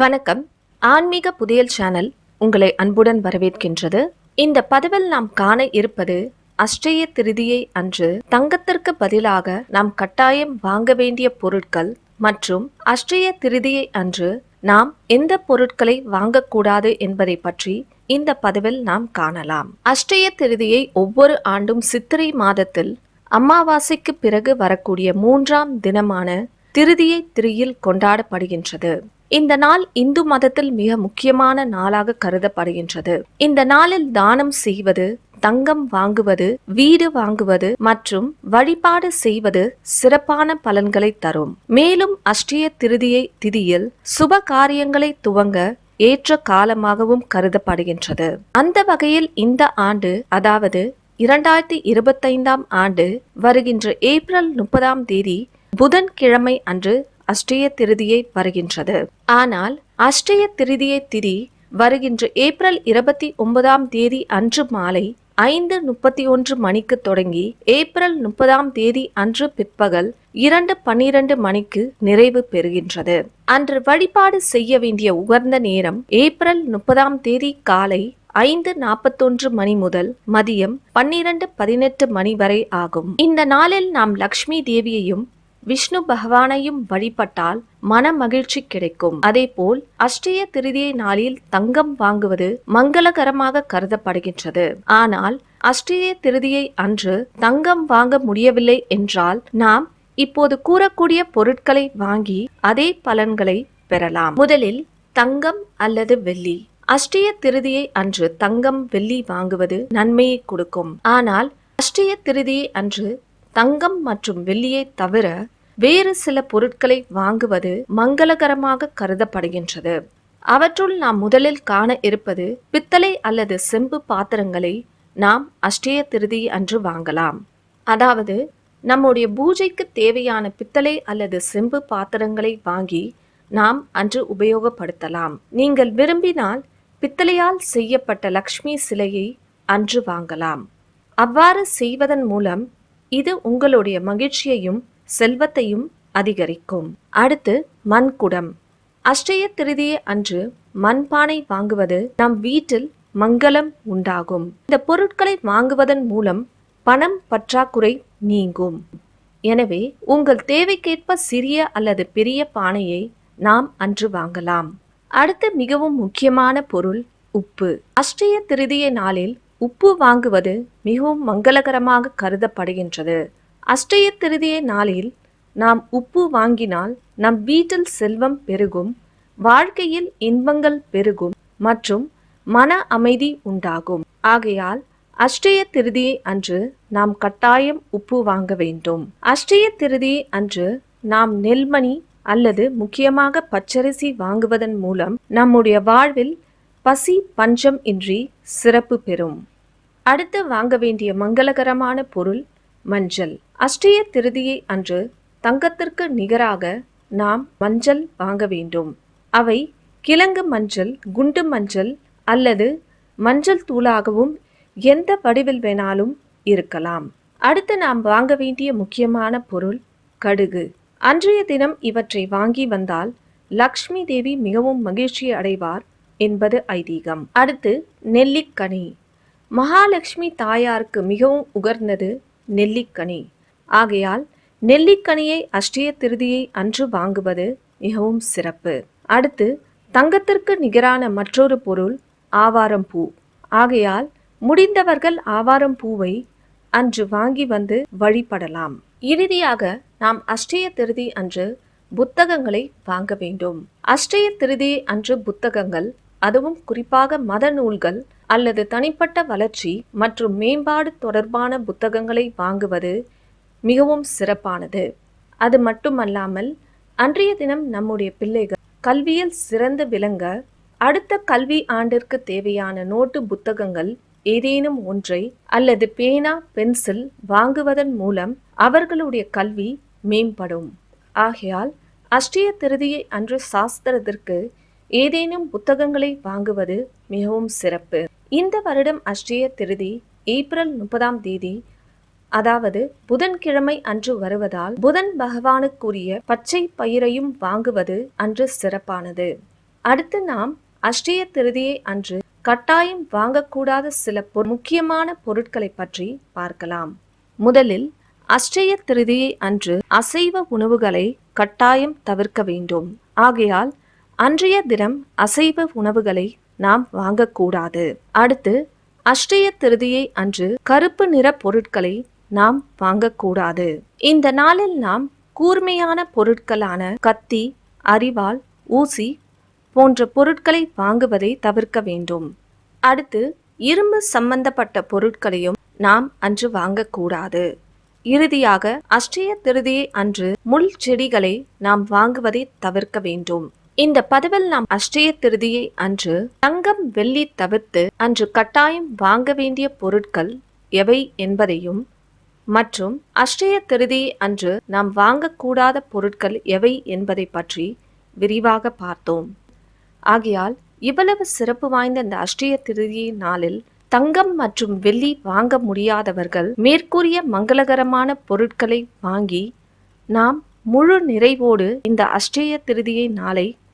வணக்கம். ஆன்மீக புதியல் சேனல் உங்களை அன்புடன் வரவேற்கின்றது. இந்த பதிவில் நாம் காண இருப்பது அஷ்டய திருதியை அன்று தங்கத்திற்கு பதிலாக நாம் கட்டாயம் வாங்க வேண்டிய பொருட்கள் மற்றும் அஷ்டய திருதியை அன்று நாம் எந்த பொருட்களை வாங்கக்கூடாது என்பதை பற்றி இந்த பதிவில் நாம் காணலாம். அஷ்டய திருதியை ஒவ்வொரு ஆண்டும் சித்திரை மாதத்தில் அமாவாசைக்கு பிறகு வரக்கூடிய மூன்றாம் தினமான திருதியை திரியில் கொண்டாடப்படுகின்றது. இந்த நாள் இந்து மதத்தில் மிக முக்கியமான நாளாக கருதப்படுகின்றது. இந்த நாளில் தானம் செய்வது தங்கம் வாங்குவது வீடு வாங்குவது மற்றும் வழிபாடு செய்வது சிறப்பான பலன்களை தரும். மேலும் அஷ்டிய திருதியை திதியில் சுப காரியங்களை துவங்க ஏற்ற காலமாகவும் கருதப்படுகின்றது. அந்த வகையில் இந்த ஆண்டு அதாவது இரண்டாயிரத்தி இருபத்தைந்தாம் ஆண்டு வருகின்ற ஏப்ரல் முப்பதாம் தேதி புதன்கிழமை அன்று அஷ்டய திருதியை வருகின்றது. ஆனால் அஷ்டய திருதியை திதி வருகின்ற ஏப்ரல் இருபத்தி ஒன்பதாம் தேதி அன்று மாலை ஐந்து முப்பத்தி ஒன்று மணிக்கு தொடங்கி ஏப்ரல் முப்பதாம் தேதி அன்று பிற்பகல் இரண்டு பன்னிரண்டு மணிக்கு நிறைவு பெறுகின்றது. அன்று வழிபாடு செய்ய வேண்டிய உகர்ந்த நேரம் ஏப்ரல் முப்பதாம் தேதி காலை ஐந்து நாற்பத்தொன்று மணி முதல் மதியம் பன்னிரண்டு பதினெட்டு மணி வரை ஆகும். இந்த நாளில் நாம் லக்ஷ்மி தேவியையும் விஷ்ணு பகவானையும் வழிபட்டால் மன மகிழ்ச்சி கிடைக்கும். அதேபோல் அஷ்டய திருதியை நாளில் தங்கம் வாங்குவது மங்களகரமாக கருதப்படுகின்றது. ஆனால் அஷ்டய திருதியை அன்று தங்கம் வாங்க முடியவில்லை என்றால் நாம் இப்போது கூறக்கூடிய பொருட்களை வாங்கி அதே பலன்களை பெறலாம். முதலில் தங்கம் அல்லது வெள்ளி. அஷ்டய திருதியை அன்று தங்கம் வெள்ளி வாங்குவது நன்மையை கொடுக்கும். ஆனால் அஷ்டய திருதியை அன்று தங்கம் மற்றும் வெள்ளியை தவிர வேறு சில பொருட்களை வாங்குவது மங்களகரமாக கருதப்படுகின்றது. அவற்றுள் நாம் முதலில் காண இருப்பது பித்தளை அல்லது செம்பு பாத்திரங்களை நாம் அஷ்டய திருதி அன்று வாங்கலாம். அதாவது நம்முடைய பூஜைக்கு தேவையான பித்தளை அல்லது செம்பு பாத்திரங்களை வாங்கி நாம் அன்று உபயோகப்படுத்தலாம். நீங்கள் விரும்பினால் பித்தளையால் செய்யப்பட்ட லக்ஷ்மி சிலையை அன்று வாங்கலாம். அவ்வாறு செய்வதன் மூலம் இது உங்களுடைய மகிழ்ச்சியையும் செல்வத்தையும் அதிகரிக்கும். அடுத்து மண்குடம். அஷ்டய திருதியை அன்று மண்பானை வாங்குவது நம் வீட்டில் மங்களம் உண்டாகும். இந்த பொருட்களை வாங்குவதன் மூலம் பணம் பற்றாக்குறை நீங்கும். எனவே உங்கள் தேவைக்கேற்ப சிறிய அல்லது பெரிய பானையை நாம் அன்று வாங்கலாம். அடுத்து மிகவும் முக்கியமான பொருள் உப்பு. அஷ்டய திருதிய நாளில் உப்பு வாங்குவது மிகவும் மங்களகரமாக கருதப்படுகின்றது. அஷ்டய திருதிய நாளில் நாம் உப்பு வாங்கினால் நம் வீட்டில் செல்வம் பெருகும் வாழ்க்கையில் இன்பங்கள் பெருகும் மற்றும் மன அமைதி உண்டாகும். ஆகையால் அஷ்டய திருதியை அன்று நாம் கட்டாயம் உப்பு வாங்க வேண்டும். அஷ்டய திருதியை அன்று நாம் நெல்மணி அல்லது முக்கியமாக பச்சரிசி வாங்குவதன் மூலம் நம்முடைய வாழ்வில் பசி பஞ்சம் இன்றி சிறப்பு பெறும். அடுத்து வாங்க வேண்டிய மங்களகரமான பொருள் மஞ்சள். அஷ்டிய திருதியை அன்று தங்கத்திற்கு நிகராக நாம் மஞ்சள் வாங்க வேண்டும். அவை கிழங்கு மஞ்சள் குண்டு மஞ்சள் அல்லது மஞ்சள் தூளாகவும் எந்த வடிவில் வேணாலும் இருக்கலாம். அடுத்து நாம் வாங்க வேண்டிய முக்கியமான பொருள் கடுகு. அன்றைய தினம் இவற்றை வாங்கி வந்தால் லக்ஷ்மி தேவி மிகவும் மகிழ்ச்சி அடைவார் என்பது ஐதீகம். அடுத்து நெல்லிக்கனி. மகாலட்சுமி தாயாருக்கு மிகவும் உகர்ந்தது நெல்லிக்கனி. ஆகையால் நெல்லிக்கனியை அஷ்டிய திருதியை அன்று வாங்குவது மிகவும் சிறப்பு. அடுத்து தங்கத்திற்கு நிகரான மற்றொரு பொருள் ஆவாரம் பூ ஆகையால் முடிந்தவர்கள் ஆவாரம் பூவை அன்று வாங்கி வந்து வழிபடலாம். இறுதியாக நாம் அஷ்டய திருதி அன்று புத்தகங்களை வாங்க வேண்டும். அஷ்டய திருதி அன்று புத்தகங்கள் அதுவும் குறிப்பாக மத நூல்கள் அல்லது தனிப்பட்ட வளர்ச்சி மற்றும் மேம்பாடு தொடர்பான புத்தகங்களை வாங்குவது மிகவும் சிறப்பானது. அது மட்டுமல்லாமல் அன்றைய தினம் நம்முடைய பிள்ளைகள் கல்வியில் சிறந்து விளங்க அடுத்த கல்வி ஆண்டிற்கு தேவையான நோட்டு புத்தகங்கள் ஏதேனும் ஒன்றை அல்லது பேனா பென்சில் வாங்குவதன் மூலம் அவர்களுடைய கல்வி மேம்படும். ஆகையால் அஷ்டிய திருதியை அன்று சாஸ்திரத்திற்கு ஏதேனும் புத்தகங்களை வாங்குவது மிகவும் சிறப்பு. இந்த வருடம் அஷ்டய திருதி ஏப்ரல் முப்பதாம் தேதி அதாவது புதன்கிழமை அன்று வருவதால் புதன் பகவானுக்குரிய பச்சை பயிரையும் வாங்குவது அன்று சிறப்பானது. அடுத்து நாம் அஷ்டய திருதியை அன்று கட்டாயம் வாங்கக்கூடாத சில பொ- முக்கியமான பொருட்களை பற்றி பார்க்கலாம். முதலில் அஷ்டய திருதியை அன்று அசைவ உணவுகளை கட்டாயம் தவிர்க்க வேண்டும். ஆகையால் அன்றைய தினம் அசைவ உணவுகளை நாம் வாங்கக்கூடாது. அடுத்து அஷ்டய திருதியை அன்று கருப்பு நிற பொருட்களை நாம் வாங்கக்கூடாது. இந்த நாளில் நாம் கூர்மையான பொருட்களான கத்தி அரிவாள் ஊசி போன்ற பொருட்களை வாங்குவதை தவிர்க்க வேண்டும். அடுத்து இரும்பு சம்பந்தப்பட்ட பொருட்களையும் நாம் அன்று வாங்கக்கூடாது. இறுதியாக அஷ்டய திருதியை அன்று முள் செடிகளை நாம் வாங்குவதை தவிர்க்க வேண்டும். இந்த பதிவில் நாம் அஷ்டய திருதியை அன்று தங்கம் வெள்ளி தவிர்த்து அன்று கட்டாயம் வாங்க வேண்டிய பொருட்கள் எவை என்பதையும் மற்றும் அஷ்டய திருதியை அன்று நாம் வாங்கக்கூடாத பொருட்கள் எவை என்பதை பற்றி விரிவாக பார்த்தோம். ஆகையால் இவ்வளவு சிறப்பு வாய்ந்த இந்த அஷ்டய திருதியை நாளில் தங்கம் மற்றும் வெள்ளி வாங்க முடியாதவர்கள் மேற்கூறிய மங்களகரமான பொருட்களை வாங்கி நாம் முழு நிறைவோடு இந்த அஷ்டய திருதியை நாளை